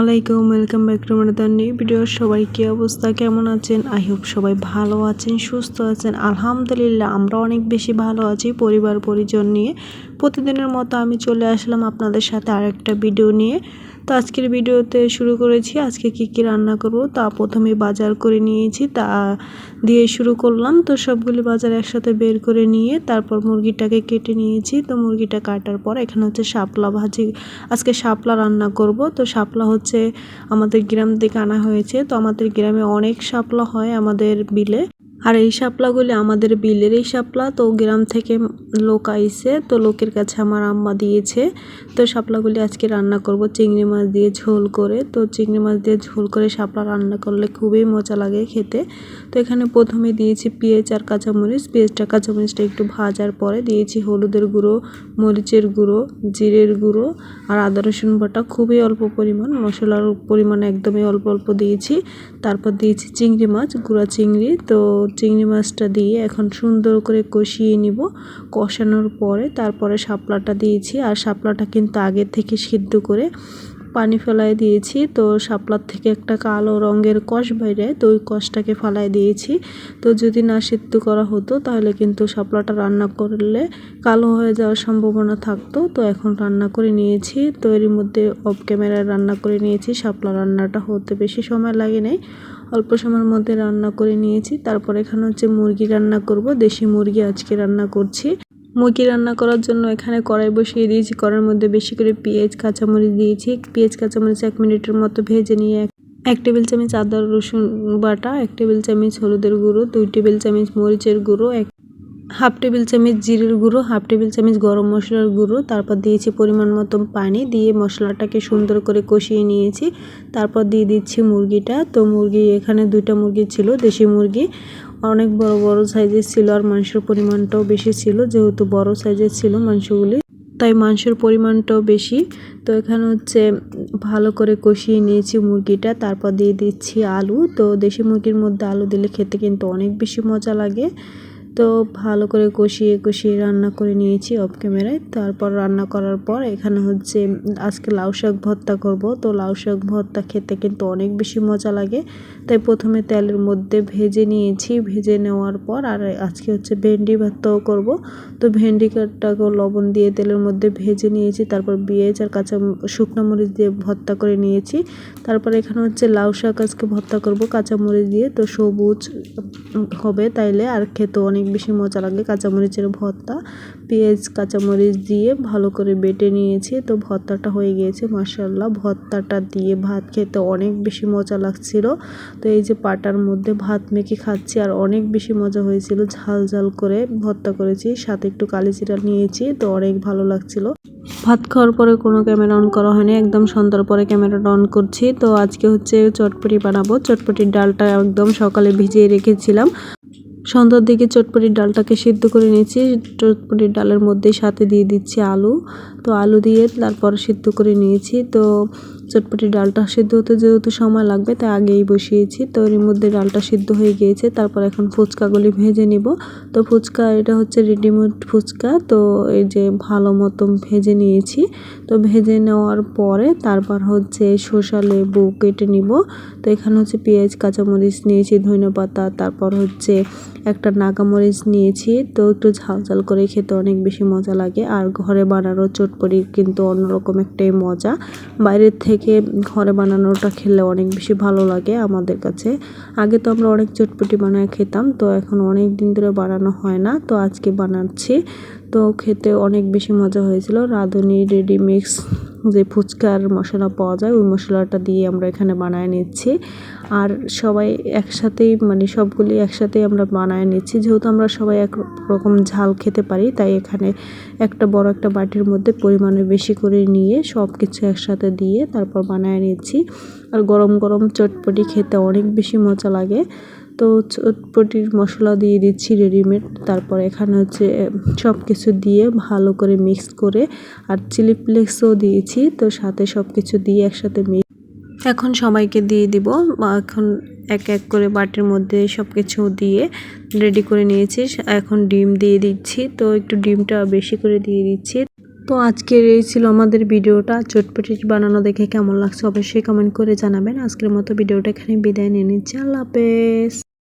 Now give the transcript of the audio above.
আলাইকুম welcome back to আমাদের new video সবাই কী অবস্থা? কেমন আছেন? আই হোপ সবাই ভালো আছেন, সুস্থ আছেন। আলহামদুলিল্লাহ, আমরা অনেক বেশি ভালো আছি পরিবার পরিজন নিয়ে। প্রতিদিনের মতো আমি চলে আসলাম আপনাদের সাথে আরেকটা ভিডিও নিয়ে। তো আজকের ভিডিওতে শুরু করেছি। আজকে কি কি রান্না করব? তা প্রথমে বাজার করে নিয়েছি, তা দিয়ে শুরু করলাম। তো সবগুলি বাজার একসাথে বের করে নিয়ে তারপর মুরগিটাকে কেটে নিয়েছি। তো মুরগিটা কাটার পর এখানে হচ্ছে শাপলা ভাজি। আজকে শাপলা রান্না করব। তো শাপলা হচ্ছে আমাদের গ্রাম থেকে আনা হয়েছে। তো আমাদের গ্রামে অনেক শাপলা হয় আমাদের বিলে। আর এই শাপলাগুলি আমাদের বিলের এই শাপলা। তো গ্রাম থেকে লোক আইছে, তো লোকের কাছে আমার আম্মা দিয়েছে। তো শাপলাগুলি আজকে রান্না করব, চিংড়ি মাছ দিয়ে ঝোল করে। তো চিংড়ি মাছ দিয়ে ঝোল করে শাপলা রান্না করলে খুবই মজা লাগে খেতে। তো এখানে প্রথমে দিয়েছি পেঁয়াজ আর কাঁচামরিচ। পেঁয়াজটা, কাঁচামরিচটা একটু ভাজার পরে দিয়েছি হলুদের গুঁড়ো, মরিচের গুঁড়ো, জিরের গুঁড়ো আর আদা রসুন বাটা। খুবই অল্প পরিমাণ, মশলার পরিমাণ একদমই অল্প অল্প দিয়েছি। তারপর দিয়েছি চিংড়ি মাছ, গুঁড়া চিংড়ি। তো চিংড়ি মাছটা দিয়ে এখন সুন্দর করে কষিয়ে নিব। কষানোর পরে তারপরে শাপলাটা দিয়েছি। আর শাপলাটা কিন্তু আগে থেকে সিদ্ধ করে পানি ফেলায় দিয়েছি। তো শাপলার থেকে একটা কালো রঙের কষ বাইরে, তো ওই কষটাকে ফেলায় দিয়েছি। তো যদি না সিদ্ধ করা হতো, তাহলে কিন্তু শাপলাটা রান্না করলে কালো হয়ে যাওয়ার সম্ভাবনা থাকতো। তো এখন রান্না করে নিয়েছি। তো এর মধ্যে অফ ক্যামেরায় রান্না করে নিয়েছি। শাপলা রান্নাটা হতে বেশি সময় লাগে নাই। অল্প সময়ের মধ্যে রান্না করে নিয়েছি। তারপর এখানে হচ্ছে মুরগি রান্না করব। দেশি মুরগি আজকে রান্না করছি। মুরগি রান্না করার জন্য এখানে কড়াই বসিয়ে দিয়েছি। কড়াইয়ের মধ্যে বেশি করে পেঁয়াজ, কাঁচামরিচ দিয়েছি। পেঁয়াজ, কাঁচামরিচ এক মিনিটের মতো ভেজে নিয়ে এক টেবিল চামচ আদা, রসুন বাটা, এক টেবিল চামচ হলুদের গুঁড়ো, দুই টেবিল চামচ মরিচের গুঁড়ো, এক হাফ টেবিল চামচ জিরের গুঁড়ো, হাফ টেবিল চামচ গরম মশলার গুঁড়ো, তারপর দিয়েছি পরিমাণ মতো পানি দিয়ে মশলাটাকে সুন্দর করে কষিয়ে নিয়েছি। তারপর দিয়ে দিচ্ছি মুরগিটা। তো মুরগি এখানে দুইটা মুরগি ছিল, দেশি মুরগি। অনেক বড় বড় সাইজের ছিল আর মাংসের পরিমাণটাও বেশি ছিল, যেহেতু বড় সাইজের ছিল মাংসগুলি। তাই মাংসের পরিমাণটাও বেশি। তো এখানে হচ্ছে ভালো করে কষিয়ে নিয়েছি মুরগিটা, তারপর দিয়ে দিচ্ছি আলু। তো দেশি মুরগির মধ্যে আলু দিলে খেতে কিন্তু অনেক বেশি মজা লাগে। তো ভালো করে কষিয়ে কষিয়ে রান্না করে নিয়েছি অফ ক্যামেরায় তারপর রান্না করার পর এখানে হচ্ছে আজকে লাউ শাক ভর্তা করব। তো লাউ শাক ভর্তা খেতে কিন্তু অনেক বেশি মজা লাগে। তাই প্রথমে তেলের মধ্যে ভেজে নিয়েছি। ভেজে নেওয়ার পর আর আজকে হচ্ছে ভেন্ডি ভর্তাও করব। তো ভেন্ডি লবণ দিয়ে তেলের মধ্যে ভেজে নিয়েছি। তারপর পেঁয়াজ আর কাঁচা শুকনো মরিচ দিয়ে ভর্তা করে নিয়েছি। তারপর এখানে হচ্ছে লাউ শাক আজকে ভর্তা করব কাঁচা মরিচ দিয়ে। তো সবুজ হবে তাইলে আর খেতে অনেক বেশি মজা লাগে। কাঁচামরিচের ভর্তা, পেঁয়াজ, কাঁচামরিচ দিয়ে ভালো করে বেটে নিয়েছি। তো ভর্তাটা হয়ে গিয়েছে মাসাল্লাহ ভর্তাটা দিয়ে ভাত খেতে অনেক বেশি মজা লাগছিল। তো এই যে পাটার মধ্যে ভাত মেখে খাচ্ছি আর অনেক বেশি মজা হয়েছিল। ঝাল ঝাল করে ভর্তা করেছি, সাথে একটু কালিজিরা নিয়েছি, তো অনেক ভালো লাগছিল। ভাত খাওয়ার পরে কোনো ক্যামেরা অন করা হয়নি, একদম সন্ধ্যার পরে ক্যামেরাটা অন করছি। তো আজকে হচ্ছে চটপটি বানাবো। চটপটির ডালটা একদম সকালে ভিজিয়ে রেখেছিলাম। সন্ধ্যার দিকে চটপটির ডালটাকে সিদ্ধ করে নিয়েছি। চটপটির ডালের মধ্যে সাথে দিয়ে দিচ্ছি আলু। তো আলু দিয়ে তারপর সিদ্ধ করে নিয়েছি। তো চটপটির ডালটা সিদ্ধ হতে যেহেতু সময় লাগবে, তাই আগেই বসিয়েছি। তো এর মধ্যে ডালটা সিদ্ধ হয়ে গিয়েছে, তারপর এখন ফুচকাগুলি ভেজে নিব। তো ফুচকা, এটা হচ্ছে রেডিমেড ফুচকা, তো এই যে ভালো মতো ভেজে নিয়েছি। তো ভেজে নেওয়ার পরে তারপর হচ্ছে শসা লেবু কেটে নিব। তো এখানে হচ্ছে পেঁয়াজ, কাঁচামরিচ নিয়েছি, ধনে পাতা, তারপর হচ্ছে একটা নাগামরিচ নিয়েছি। তো একটু ঝাল ঝাল করে খেতে অনেক বেশি মজা লাগে। আর ঘরে বানানো চটপটি কিন্তু অন্যরকম একটাই মজা। বাইরের থেকে ঘরে বানানোটা খেলে অনেক বেশি ভালো লাগে আমাদের কাছে। আগে তো আমরা অনেক চটপটি বানায় খেতাম, তো এখন অনেক দিন ধরে বানানো হয় না, তো আজকে বানাচ্ছি। তো খেতে অনেক বেশি মজা হয়েছিল। রাঁধুনি রেডি মিক্স যে ফুচকার মশলা পাওয়া যায়, ওই মশলাটা দিয়ে আমরা এখানে বানায় নিচ্ছি। আর সবাই একসাথেই মানে সবগুলি একসাথেই আমরা বানায় নিচ্ছি। যেহেতু আমরা সবাই এক রকম ঝাল খেতে পারি, তাই এখানে একটা বড় একটা বাটির মধ্যে পরিমাণে বেশি করে নিয়ে সব কিছু একসাথে দিয়ে তারপর বানায় নিচ্ছি। আর গরম গরম চটপটি খেতে অনেক বেশি মজা লাগে। তো চটপটির মশলা দিয়ে দিচ্ছি রেডিমেড তারপর এখানে হচ্ছে সব কিছু দিয়ে ভালো করে মিক্স করে আর চিলি ফ্লেক্সও দিয়েছি। তো সাথে সব কিছু দিয়ে একসাথে মিক্স এখন সবাইকে দিয়ে দিব। এখন এক এক করে বাটির মধ্যে সব কিছু দিয়ে রেডি করে নিয়েছি। এখন ডিম দিয়ে দিচ্ছি। তো একটু ডিমটা বেশি করে দিয়ে দিচ্ছি। তো আজকের এই ছিল আমাদের ভিডিওটা। চটপটি বানানো দেখে কেমন লাগছে অবশ্যই কমেন্ট করে জানাবেন। আজকের মতো ভিডিওটা এখানে বিদায় নিয়ে নিচ্ছি। আল্লাহ হাফেজ।